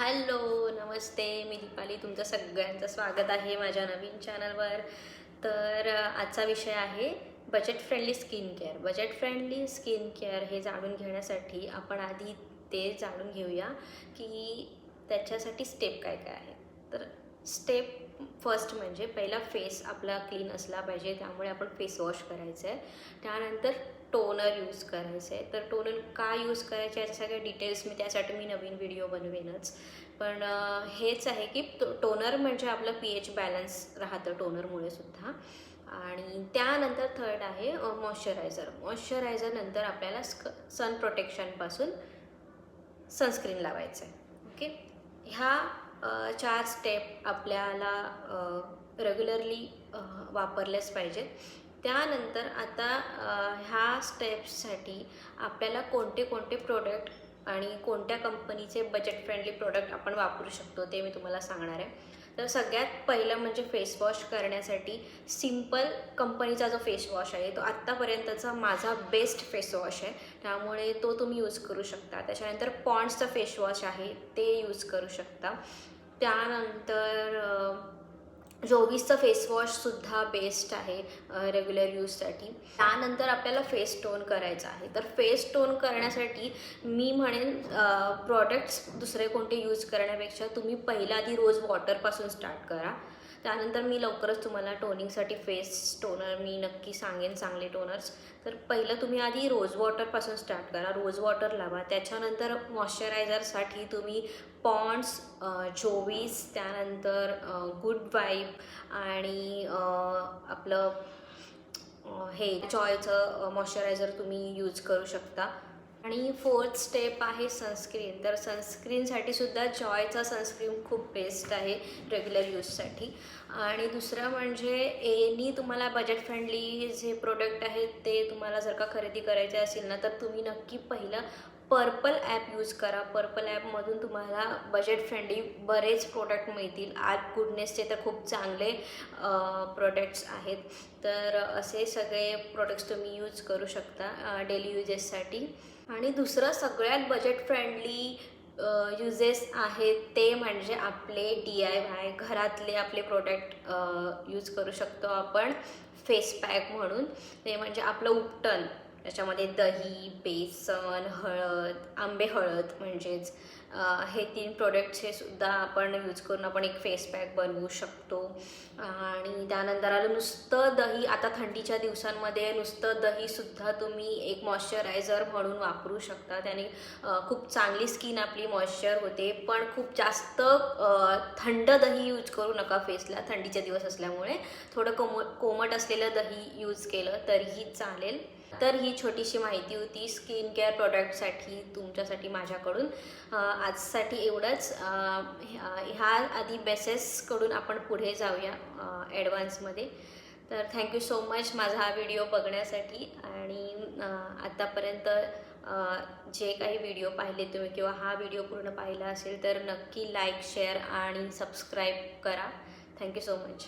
Hello नमस्ते मी दीपाली तुमचं सगळ्यांचं स्वागत आहे माझ्या नवीन चॅनलवर. तर आजचा विषय आहे budget friendly skin care budget friendly skin care हे जाणून घेण्यासाठी आपण आधी ते जाणून घेऊया की त्याच्यासाठी स्टेप काय काय आहे. तर स्टेप फर्स्ट म्हणजे पहिला फेस आपला क्लीन असला पाहिजे त्यामुळे आपण फेस वॉश करायचं आहे त्यानंतर टोनर यूज करायचं आहे तर टोनर का यूज करायचे याच्या सगळ्या डिटेल्स मी त्यासाठी मी नवीन व्हिडिओ बनवेनच. पण हेच आहे की टोनर म्हणजे आपलं पी एच बॅलन्स राहतं टोनरमुळे सुद्धा. आणि त्यानंतर थर्ड आहे मॉइश्चरायझर मॉइश्चरायझरनंतर आपल्याला स्क सन प्रोटेक्शनपासून सनस्क्रीन लावायचं आहे ओके ह्या चार स्टेप आपल्याला रेग्युलरली वापरल्याच पाहिजेत. त्यानंतर आता ह्या स्टेप्ससाठी आपल्याला कोणते कोणते प्रोडक्ट आणि कोणत्या कंपनीचे बजेट फ्रेंडली प्रोडक्ट आपण वापरू शकतो ते मी तुम्हाला सांगणार आहे. तर सगळ्यात पहिलं म्हणजे फेसवॉश करण्यासाठी सिंपल कंपनीचा जो फेसवॉश आहे तो आत्तापर्यंतचा माझा बेस्ट फेसवॉश आहे. त्यामुळे तो तुम्ही यूज करू शकता. त्याच्यानंतर पॉन्ड्सचा फेसवॉश आहे ते यूज करू शकता. त्यानंतर जोवीसचं फेस वॉशसुद्धा बेस्ट आहे रेग्युलर यूजसाठी त्यानंतर आपल्याला फेस टोन करायचा आहे. तर फेस टोन करण्यासाठी मी म्हणेन प्रॉडक्ट्स दुसरे कोणते यूज करण्यापेक्षा तुम्ही पहिला आधी रोज वॉटरपासून स्टार्ट करा. त्यानंतर मी लवकरच तुम्हाला टोनिंगसाठी फेस टोनर मी नक्की सांगेन चांगले टोनर्स. तर पहिलं तुम्ही आधी रोज वॉटरपासून स्टार्ट करा रोज वॉटर लावा. त्याच्यानंतर मॉइश्चरायझरसाठी तुम्ही पॉन्ड्स चोवीस त्यानंतर गुड वाईब आणि आपलं हे जॉयचं मॉइश्चरायझर तुम्ही यूज करू शकता. आणि फोर्थ स्टेप आहे सनस्क्रीन तर सनस्क्रीनसाठी सुद्धा जॉयचा सनस्क्रीन खूप बेस्ट आहे रेग्युलर यूजसाठी आणि दुसरं म्हणजे एनी तुम्हाला बजेट फ्रेंडली जे प्रोडक्ट आहेत ते तुम्हाला जर का खरेदी करायचे असेल ना तर तुम्ही नक्की पहिलं पर्पल ॲप यूज करा. पर्पल ॲपमधून तुम्हाला बजेट फ्रेंडली बरेच प्रोडक्ट मिळतील. आज गुडनेसचे तर खूप चांगले प्रोडक्ट्स आहेत. तर असे सगळे प्रोडक्ट्स तुम्ही यूज करू शकता डेली युजेससाठी आणि दुसरं सगळ्यात बजेट फ्रेंडली युजेस आहेत ते म्हणजे आपले डी आय वाय घरातले आपले प्रोडक्ट यूज करू शकतो आपण. फेस पॅक म्हणून. ते म्हणजे आपलं उपटन. त्याच्यामध्ये दही बेसन हळद आंबे हळद म्हणजेच हे तीन प्रोडक्ट्स हे सुद्धा आपण यूज करून आपण एक फेस पॅक बनवू शकतो. आणि त्यानंतर आलं नुसतं दही. आता थंडीच्या दिवसांमध्ये नुसतं दहीसुद्धा तुम्ही एक मॉइश्चरायझर म्हणून वापरू शकता. त्याने खूप चांगली स्किन आपली मॉइश्चर होते. पण खूप जास्त थंड दही यूज करू नका फेसला थंडीचे दिवस असल्यामुळे थोडं कोम कोमट असलेलं दही यूज केलं तरीही चालेल. तर ही छोटीशी माहिती होती स्किन केअर प्रोडक्टसाठी तुमच्यासाठी माझ्याकडून. आजसाठी एवढंच. ह्या ह्या आधी बेसेसकडून आपण पुढे जाऊया ॲडव्हान्समध्ये. तर थँक्यू सो मच माझा हा व्हिडिओ बघण्यासाठी आणि आत्तापर्यंत जे काही व्हिडिओ पाहिले तुम्ही किंवा हा व्हिडिओ पूर्ण पाहिला असेल तर नक्की लाईक शेअर आणि सबस्क्राईब करा. Thank you so much.